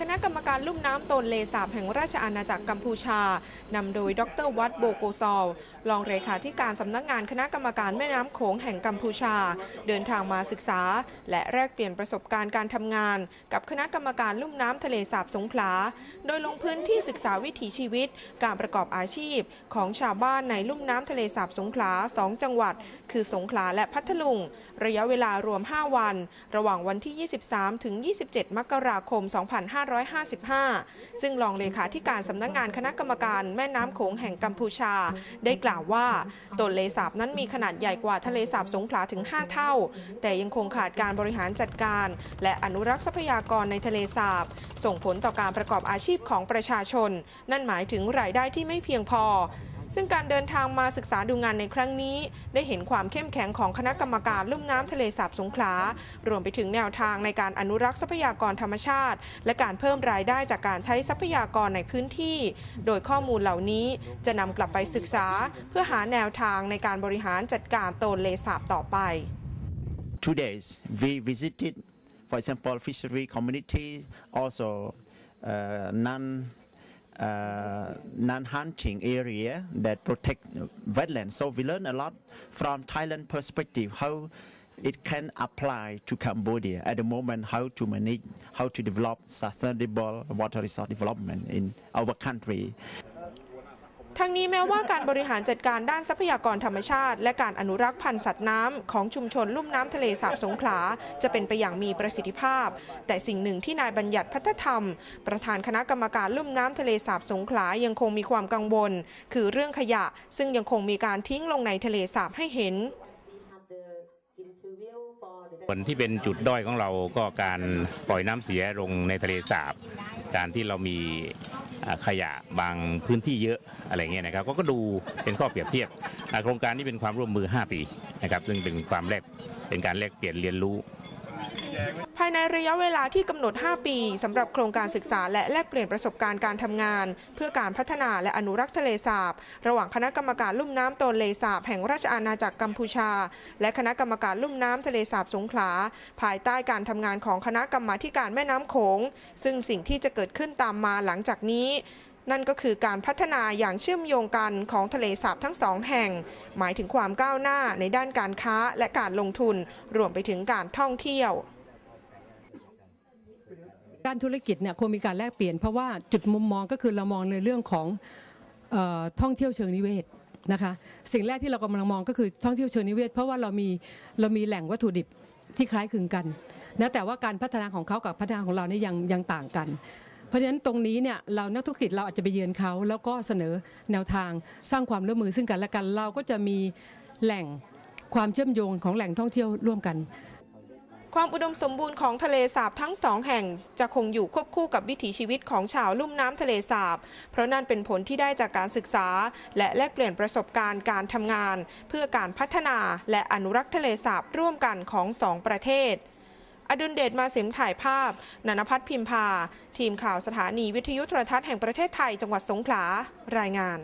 คณะกรรมการลุ่มน้ำตนเลสาบแห่งราชอาณาจักรกัมพูชานำโดยดรวัดโบโกซอลรองเลขาธิการสำนักงานคณะกรรมการแม่น้ำโขงแห่งกัมพูชา เดินทางมาศึกษา และแลกเปลี่ยนประสบการณ์การทำงาน กับคณะกรรมการลุ่มน้ำทะเลสาบสงขลา โดยลงพื้นที่ศึกษาวิถีชีวิต การประกอบอาชีพ ของชาวบ้านในลุ่มน้ำทะเลสาบสงขลา 2 จังหวัด คือสงขลาและพัทลุง ระยะเวลารวม 5 วัน ระหว่างวันที่ 23 ถึง 27 มกราคม2555 ซึ่งรองเลขาธิการสำนักงงานคณะกรรมการแม่น้ำโขงแห่งกัมพูชา ได้กล่าวว่าต้นเลสาบนั้นมีขนาดใหญ่กว่าทะเลสาบสงขลาถึง 5 เท่า แต่ยังคงขาดการบริหารจัดการ และอนุรักษ์ทรัพยากรในทะเลสาบ ส่งผลต่อการประกอบอาชีพของประชาชน นั่นหมายถึงรายได้ที่ไม่เพียงพอ ซึ่งการเดินทางมาศึกษาดูงานในครั้งนี้ ได้เห็นความเข้มแข็งของคณะกรรมการลุ่มน้ำทะเลสาบสงขลา รวมไปถึงแนวทางในการอนุรักษ์ทรัพยากรธรรมชาติ และการเพิ่มรายได้จากการใช้ทรัพยากรในพื้นที่ โดยข้อมูลเหล่านี้จะนำกลับไปศึกษา เพื่อหาแนวทางในการบริหารจัดการโตนเลสาบต่อไป two days we visited for example fishery community also uh, non uh, non-hunting area that protect wetlands. So we learn a lot from Thailand perspective how it can apply to Cambodia at the moment how to manage how to develop sustainable water resource development in our country ทั้งนี้แม้ว่าการบริหารจัดการด้านทรัพยากรธรรมชาติ และการอนุรักษ์พันธุ์สัตว์น้ำของชุมชนลุ่มน้ำทะเลสาบสงขลา จะเป็นไปอย่างมีประสิทธิภาพ แต่สิ่งหนึ่งที่นายบัญญัติพัฒธรรม ประธานคณะกรรมการลุ่มน้ำทะเลสาบสงขลายังคงมีความกังวล คือเรื่องขยะ ซึ่งยังคงมีการทิ้งลงในทะเลสาบให้เห็น ผลที่เป็นจุดด้อยของเราก็การปล่อยน้ำเสียลงในทะเลสาบ การที่เรามีขยะบางพื้นที่เยอะอะไรเงี้ยนะครับก็ดูเป็นข้อเปรียบเทียบโครงการนี้เป็นความร่วมมือ 5 ปีนะครับซึ่งเป็นความแลกเป็นการแลกเปลี่ยนเรียนรู้ ในระยะเวลาที่กำหนด 5 ปีสำหรับโครงการศึกษาและแลกเปลี่ยนประสบการณ์การทำงาน เพื่อการพัฒนาและอนุรักษ์ทะเลสาบ ระหว่างคณะกรรมการลุ่มน้ำโตนเลสาบแห่งราชอาณาจักรกัมพูชา และคณะกรรมการลุ่มน้ำทะเลสาบสงขลา ภายใต้การทำงานของคณะกรรมาการแม่น้ำโขง ซึ่งสิ่งที่จะเกิดขึ้นตามมาหลังจากนี้นั่นก็คือการพัฒนาอย่างเชื่อมโยงกันของทะเลสาบทั้งสองแห่ง หมายถึงความก้าวหน้าในด้านการค้าและการลงทุน รวมไปถึงการท่องเที่ยว ด้านธุรกิจเนี่ยควรมีการแลกเปลี่ยน เพราะว่าจุดมุมมองก็คือเรามองในเรื่องของท่องเที่ยวเชิงนิเวศนะคะสิ่งแรกที่เรากำลังมองก็คือท่องเที่ยวเชิงนิเวศ เพราะว่าเรามีเรามีแหล่งวัตถุดิบที่คล้ายคลึงกันนะแต่ว่าการพัฒนาของเขากับพัฒนาของเราเนี่ยยังยังต่างกัน เพราะฉะนั้นตรงนี้เนี่ยเรานักธุรกิจเราอาจจะไปเยือนเขาแล้วก็เสนอแนวทางสร้างความร่วมมือซึ่งกันและกันเราก็จะมีแหล่งความเชื่อมโยงของแหล่งท่องเที่ยวร่วมกัน ความอุดมสมบูรณ์ของทะเลสาบทั้งสองแห่ง จะคงอยู่ควบคู่กับวิถีชีวิตของชาวลุ่มน้ำทะเลสาบ เพราะนั่นเป็นผลที่ได้จากการศึกษา และแลกเปลี่ยนประสบการณ์การทำงาน เพื่อการพัฒนาและอนุรักษ์ทะเลสาบร่วมกันของสองประเทศ อดุลเดชมาเสมถ่ายภาพ นันพัฒน์พิมพา ทีมข่าวสถานีวิทยุโทรทัศน์แห่งประเทศไทยจังหวัดสงขลารายงาน